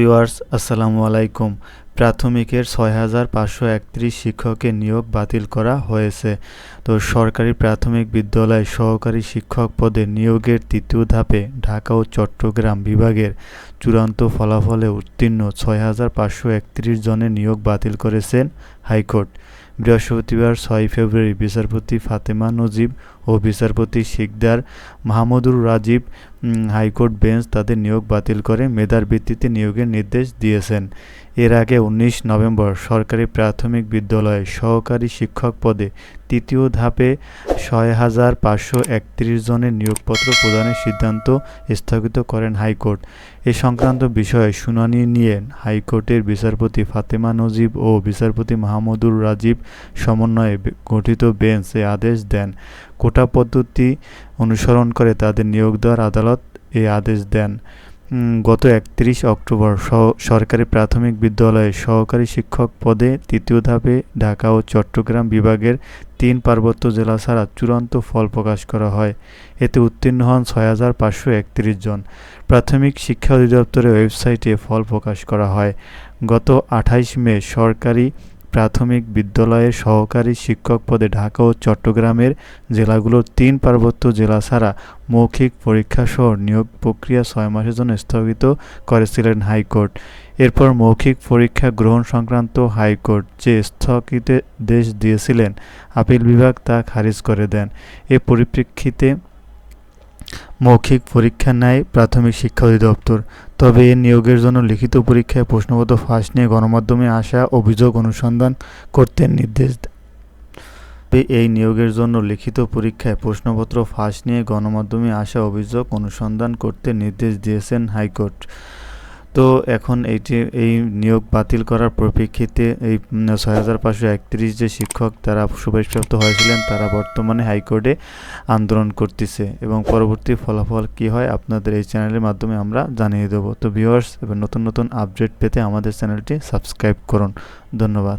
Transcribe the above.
Viewers, আসসালামু আলাইকুম। প্রাথমিকের ছয় হাজার পাঁচশো একত্রিশ শিক্ষকের নিয়োগ বাতিল করা হয়েছে। তো সরকারি প্রাথমিক বিদ্যালয় সহকারী শিক্ষক পদে নিয়োগের তৃতীয় ধাপে ঢাকা ও চট্টগ্রাম বিভাগের চূড়ান্ত ফলাফলে উত্তীর্ণ ছয় হাজার পাঁচশো একত্রিশ জনের নিয়োগ বাতিল করেছেন হাইকোর্ট। বৃহস্পতিবার ছয় ফেব্রুয়ারি বিচারপতি ফাতেমা নজিব ও বিচারপতি Sikdar Mahmudur Rajib high court bench তাদের নিয়োগ বাতিল করে মেধার ভিত্তিতে নিয়োগের নির্দেশ দিয়েছেন। এর আগে উনিশ নভেম্বর সরকারি প্রাথমিক বিদ্যালয়ে সহকারী শিক্ষক পদে তৃতীয় ধাপে ছয় হাজার পাঁচশো একত্রিশ জনের নিয়োগপত্র প্রদানের সিদ্ধান্ত স্থগিত করেন হাইকোর্ট। এ সংক্রান্ত বিষয়ে শুনানি নিয়ে হাইকোর্টের বিচারপতি ফাতেমা নজিব ও বিচারপতি মাহমুদুর রাজীব সমন্বয়ে গঠিত বেঞ্চ এ আদেশ দেন। কোটা পদ্ধতি অনুসরণ করে তাদের নিয়োগ দেওয়ার আদালত এই আদেশ দেন। গত একত্রিশ অক্টোবর সরকারি প্রাথমিক বিদ্যালয়ে সহকারী শিক্ষক পদে তৃতীয় ধাপে ঢাকা ও চট্টগ্রাম বিভাগের তিন পার্বত্য জেলা ছাড়া চূড়ান্ত ফল প্রকাশ করা হয়। এতে উত্তীর্ণ হন ছয় হাজার পাঁচশো একত্রিশ জন। প্রাথমিক শিক্ষা অধিদপ্তরের ওয়েবসাইটে ফল প্রকাশ করা হয়। গত আঠাইশ মে সরকারি প্রাথমিক বিদ্যালয়ের সহকারী শিক্ষক পদে ঢাকা ও চট্টগ্রামের জেলাগুলোর তিন পার্বত্য জেলা ছাড়া মৌখিক পরীক্ষা সহ নিয়োগ প্রক্রিয়া ছয় মাসের জন্য স্থগিত করেছিলেন হাইকোর্ট। এরপর মৌখিক পরীক্ষা গ্রহণ সংক্রান্ত হাইকোর্ট যে স্থগিতে দেশ দিয়েছিলেন, আপিল বিভাগ তা খারিজ করে দেন। এ পরিপ্রেক্ষিতে মৌখিক পরীক্ষা নেয় প্রাথমিক শিক্ষা অধিদপ্তর। তবে এ নিয়োগের জন্য লিখিত পরীক্ষায় প্রশ্নপত্র ফাঁস নিয়ে গণমাধ্যমে আসা অভিযোগ অনুসন্ধান করতে নির্দেশ এই নিয়োগের জন্য লিখিত পরীক্ষায় প্রশ্নপত্র ফাঁস নিয়ে গণমাধ্যমে আসা অভিযোগ অনুসন্ধান করতে নির্দেশ দিয়েছেন হাইকোর্ট। তো এখন এইটি এই নিয়োগ বাতিল করার পরিপ্রেক্ষিতে এই ছয় হাজার পাঁচশো একত্রিশ যে শিক্ষক তারা সুপারিশপ্রাপ্ত হয়েছিলেন, তারা বর্তমানে হাইকোর্টে আন্দোলন করতেছে এবং পরবর্তী ফলাফল কি হয় আপনাদের এই চ্যানেলের মাধ্যমে আমরা জানিয়ে দেবো। তো ভিউয়ার্স, এবার নতুন নতুন আপডেট পেতে আমাদের চ্যানেলটি সাবস্ক্রাইব করুন। ধন্যবাদ।